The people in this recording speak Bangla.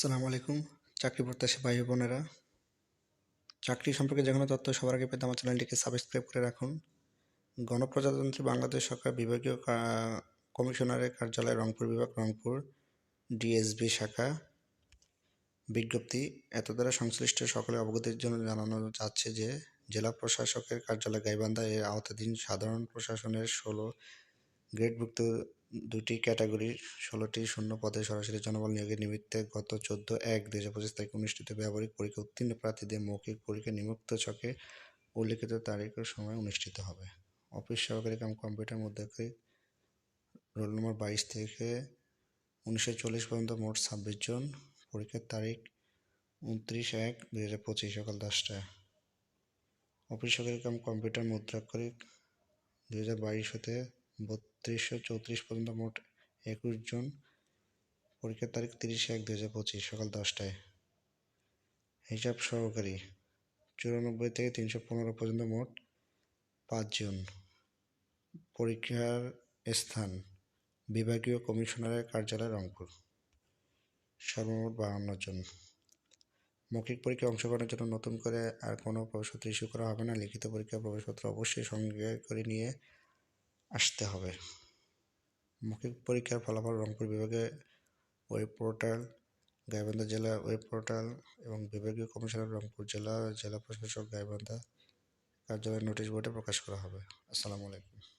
আসসালামু আলাইকুম। চাকরি প্রত্যাশী ভাই বোনেরা। চাকরি সম্পর্কে যে কোনো তথ্য সবার আগে পেতে আমার চ্যানেলটিকে সাবস্ক্রাইব করে রাখুন। গণপ্রজাতন্ত্রী বাংলাদেশ সরকার বিভাগীয় কমিশনারের কার্যালয় রংপুর বিভাগ, রংপুর ডিএসবি শাখা। বিজ্ঞপ্তি এত দ্বারা সংশ্লিষ্ট সকলে অবগতির জন্য জানানো যাচ্ছে যে, জেলা প্রশাসকের কার্যালয় গাইবান্ধা এর আওতাধীন সাধারণ প্রশাসনের ষোলো গ্রেডভুক্ত দুটি ক্যাটাগরির ষোলোটি শূন্য পদে সরাসরি জনবল নিয়োগের নিমিত্তে গত চোদ্দ এক দুই হাজার পঁচিশ তারিখে অনুষ্ঠিত ব্যবহারিক পরীক্ষা উত্তীর্ণ প্রার্থীদের মৌখিক পরীক্ষা নিম্নোক্ত ছকে উল্লিখিত তারিখ ও সময় অনুষ্ঠিত হবে। অফিস সহকারী কাম কম্পিউটার মধ্যে রোল নম্বর বাইশ থেকে উনিশশো চল্লিশ পর্যন্ত মোট ছাব্বিশ জন। পরীক্ষার তারিখ উনত্রিশ এক দুই হাজার পঁচিশ সকাল দশটায় অফিস সহকারী কাম কম্পিউটার মুদ্রাক্ষরিক দুই হাজার বাইশ হতে বত্রিশশো চৌত্রিশ পর্যন্ত মোট একুশ জন। পরীক্ষার তারিখ তিরিশ এক দু হাজার পঁচিশ, সকাল দশটায়। হিসাব সহকারী, চুরানব্বই থেকে তিনশো পনেরো পর্যন্ত মোট পাঁচজন পরীক্ষার স্থান, বিভাগীয় কমিশনারের কার্যালয় রংপুর। সর্বমোট বাহান্ন জন। মৌখিক পরীক্ষায় অংশগ্রহণের জন্য নতুন করে আর কোনো প্রবেশপত্র ইস্যু করা হবে না। লিখিত পরীক্ষার প্রবেশপত্র অবশ্যই সঙ্গে করে নিয়ে আসতে হবে। মৌখিক পরীক্ষার ফলাফল রংপুর বিভাগে ওয়েব পোর্টাল, গাইবান্ধা জেলা ওয়েব পোর্টাল এবং বিভাগীয় কমিশনার রংপুর জেলা জেলা প্রশাসক গাইবান্ধা কার্যালয়ের নোটিশ বোর্ডে প্রকাশ করা হবে। আসসালামু আলাইকুম।